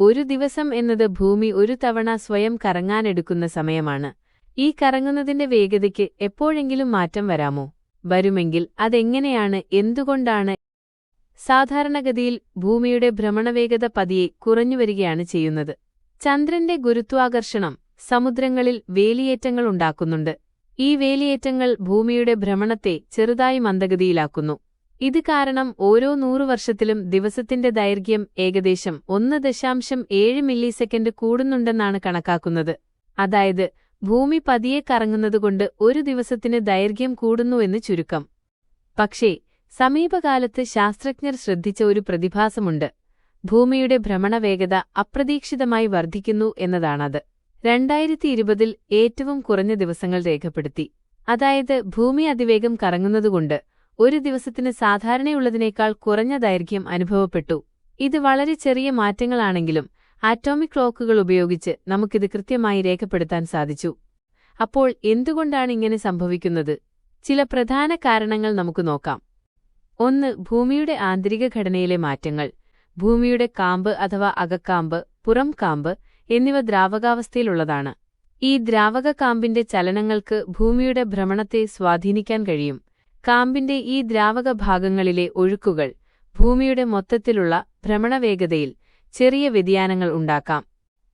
ഒരു ദിവസം എന്നത് ഭൂമി ഒരു തവണ സ്വയം കറങ്ങാനെടുക്കുന്ന സമയമാണ്. ഈ കറങ്ങുന്നതിന്റെ വേഗതയ്ക്ക് എപ്പോഴെങ്കിലും മാറ്റം വരാമോ? വരുമെങ്കിൽ അതെങ്ങനെയാണ്? എന്തുകൊണ്ടാണ്? സാധാരണഗതിയിൽ ഭൂമിയുടെ ഭ്രമണവേഗത പതിയെ കുറഞ്ഞുവരികയാണ് ചെയ്യുന്നത്. ചന്ദ്രന്റെ ഗുരുത്വാകർഷണം സമുദ്രങ്ങളിൽ വേലിയേറ്റങ്ങൾ ഉണ്ടാക്കുന്നുണ്ട്. ഈ വേലിയേറ്റങ്ങൾ ഭൂമിയുടെ ഭ്രമണത്തെ ചെറുതായി മന്ദഗതിയിലാക്കുന്നു. ഇത് കാരണം ഓരോ നൂറു വർഷത്തിലും ദിവസത്തിന്റെ ദൈർഘ്യം ഏകദേശം ഒന്ന് ദശാംശം ഏഴ് മില്ലി സെക്കൻഡ് കൂടുന്നുണ്ടെന്നാണ് കണക്കാക്കുന്നത്. അതായത് ഭൂമി പതിയെ കറങ്ങുന്നതുകൊണ്ട് ഒരു ദിവസത്തിന് ദൈർഘ്യം കൂടുന്നുവെന്ന് ചുരുക്കം. പക്ഷേ സമീപകാലത്ത് ശാസ്ത്രജ്ഞർ ശ്രദ്ധിച്ച ഒരു പ്രതിഭാസമുണ്ട്. ഭൂമിയുടെ ഭ്രമണവേഗത അപ്രതീക്ഷിതമായി വർദ്ധിക്കുന്നു എന്നതാണത്. രണ്ടായിരത്തി ഇരുപതിൽ ഏറ്റവും കുറഞ്ഞ ദിവസങ്ങൾ രേഖപ്പെടുത്തി. അതായത് ഭൂമി അതിവേഗം കറങ്ങുന്നതുകൊണ്ട് ഒരു ദിവസത്തിന് സാധാരണയുള്ളതിനേക്കാൾ കുറഞ്ഞ ദൈർഘ്യം അനുഭവപ്പെട്ടു. ഇത് വളരെ ചെറിയ മാറ്റങ്ങളാണെങ്കിലും ആറ്റോമിക് ക്ലോക്കുകൾ ഉപയോഗിച്ച് നമുക്കിത് കൃത്യമായി രേഖപ്പെടുത്താൻ സാധിച്ചു. അപ്പോൾ എന്തുകൊണ്ടാണ് ഇങ്ങനെ സംഭവിക്കുന്നത്? ചില പ്രധാന കാരണങ്ങൾ നമുക്ക് നോക്കാം. ഒന്ന് ഭൂമിയുടെ ആന്തരിക ഘടനയിലെ മാറ്റങ്ങൾ. ഭൂമിയുടെ കാമ്പ് അഥവാ അകക്കാമ്പ് പുറം കാമ്പ് എന്നിവ ദ്രാവകാവസ്ഥയിലുള്ളതാണ്. ഈ ദ്രാവക കാമ്പിന്റെ ചലനങ്ങൾക്ക് ഭൂമിയുടെ ഭ്രമണത്തെ സ്വാധീനിക്കാൻ കഴിയും. കാമ്പിന്റെ ഈ ദ്രാവക ഭാഗങ്ങളിലെ ഒഴുക്കുകൾ ഭൂമിയുടെ മൊത്തത്തിലുള്ള ഭ്രമണവേഗതയിൽ ചെറിയ വ്യതിയാനങ്ങൾ ഉണ്ടാക്കാം.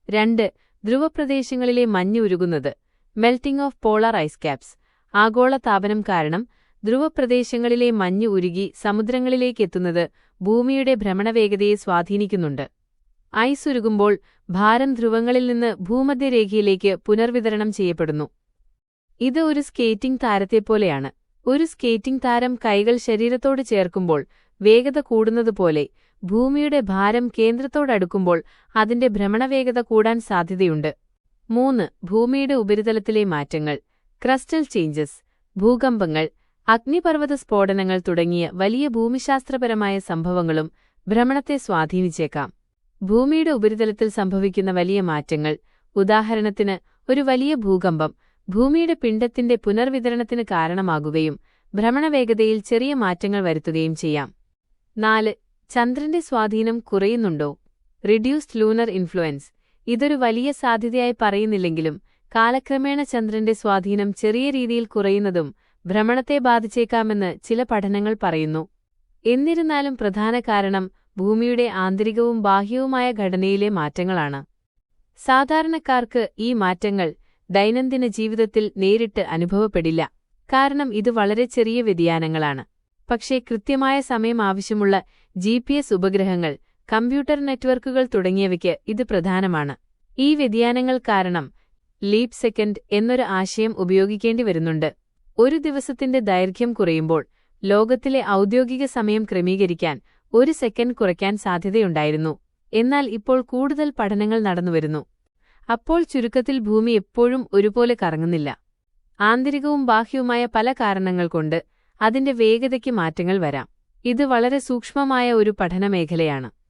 രണ്ട് ധ്രുവപ്രദേശങ്ങളിലെ മഞ്ഞ് ഉരുകുന്നത് melting of polar ice caps ആഗോള താപനം കാരണം ധ്രുവപ്രദേശങ്ങളിലെ മഞ്ഞ് ഉരുകി സമുദ്രങ്ങളിലേക്കെത്തുന്നത് ഭൂമിയുടെ ഭ്രമണവേഗതയെ സ്വാധീനിക്കുന്നുണ്ട്. ഐസ് ഉരുകുമ്പോൾ ഭാരം ധ്രുവങ്ങളിൽ നിന്ന് ഭൂമധ്യരേഖയിലേക്ക് പുനർവിതരണം ചെയ്യപ്പെടുന്നു. ഇത് ഒരു സ്കേറ്റിംഗ് താരത്തെപ്പോലെയാണ്. ഒരു സ്കേറ്റിംഗ് താരം കൈകൾ ശരീരത്തോട് ചേർക്കുമ്പോൾ വേഗത കൂടുന്നതുപോലെ ഭൂമിയുടെ ഭാരം കേന്ദ്രത്തോടടുക്കുമ്പോൾ അതിന്റെ ഭ്രമണവേഗത കൂടാൻ സാധ്യതയുണ്ട്. മൂന്ന് ഭൂമിയുടെ ഉപരിതലത്തിലെ മാറ്റങ്ങൾ ക്രസ്റ്റൽ ചേഞ്ചസ് ഭൂകമ്പങ്ങൾ അഗ്നിപർവത സ്ഫോടനങ്ങൾ തുടങ്ങിയ വലിയ ഭൂമിശാസ്ത്രപരമായ സംഭവങ്ങളും ഭ്രമണത്തെ സ്വാധീനിച്ചേക്കാം. ഭൂമിയുടെ ഉപരിതലത്തിൽ സംഭവിക്കുന്ന വലിയ മാറ്റങ്ങൾ ഉദാഹരണത്തിന് ഒരു വലിയ ഭൂകമ്പം ഭൂമിയുടെ പിണ്ടത്തിന്റെ പുനർവിതരണത്തിന് കാരണമാകുകയും ഭ്രമണവേഗതയിൽ ചെറിയ മാറ്റങ്ങൾ വരുത്തുകയും ചെയ്യാം. നാല് ചന്ദ്രന്റെ സ്വാധീനം കുറയുന്നുണ്ടോ? റിഡ്യൂസ്ഡ് ലൂണർ ഇൻഫ്ലുവൻസ് ഇതൊരു വലിയ സാധ്യതയായി പറയുന്നില്ലെങ്കിലും കാലക്രമേണ ചന്ദ്രന്റെ സ്വാധീനം ചെറിയ രീതിയിൽ കുറയുന്നതും ഭ്രമണത്തെ ബാധിച്ചേക്കാമെന്ന് ചില പഠനങ്ങൾ പറയുന്നു. എന്നിരുന്നാലും പ്രധാന കാരണം ഭൂമിയുടെ ആന്തരികവും ബാഹ്യവുമായ ഘടനയിലെ മാറ്റങ്ങളാണ്. സാധാരണക്കാർക്ക് ഈ മാറ്റങ്ങൾ ദൈനംദിന ജീവിതത്തിൽ നേരിട്ട് അനുഭവപ്പെടില്ല. കാരണം ഇത് വളരെ ചെറിയ വ്യതിയാനങ്ങളാണ്. പക്ഷേ കൃത്യമായ സമയം ആവശ്യമുള്ള ജി ഉപഗ്രഹങ്ങൾ കമ്പ്യൂട്ടർ നെറ്റ്വർക്കുകൾ തുടങ്ങിയവയ്ക്ക് ഇത് പ്രധാനമാണ്. ഈ വ്യതിയാനങ്ങൾ കാരണം ലീപ് സെക്കൻഡ് എന്നൊരു ആശയം ഉപയോഗിക്കേണ്ടി വരുന്നുണ്ട്. ഒരു ദിവസത്തിന്റെ ദൈർഘ്യം കുറയുമ്പോൾ ലോകത്തിലെ ഔദ്യോഗിക സമയം ക്രമീകരിക്കാൻ ഒരു സെക്കൻഡ് കുറയ്ക്കാൻ സാധ്യതയുണ്ടായിരുന്നു. എന്നാൽ ഇപ്പോൾ കൂടുതൽ പഠനങ്ങൾ നടന്നുവരുന്നു. അപ്പോൾ ചുരുക്കത്തിൽ ഭൂമി എപ്പോഴും ഒരുപോലെ കറങ്ങുന്നില്ല. ആന്തരികവും ബാഹ്യവുമായ പല കാരണങ്ങൾ കൊണ്ട് അതിന്റെ വേഗതയ്ക്ക് മാറ്റങ്ങൾ വരാം. ഇത് വളരെ സൂക്ഷ്മമായ ഒരു പഠനമേഖലയാണ്.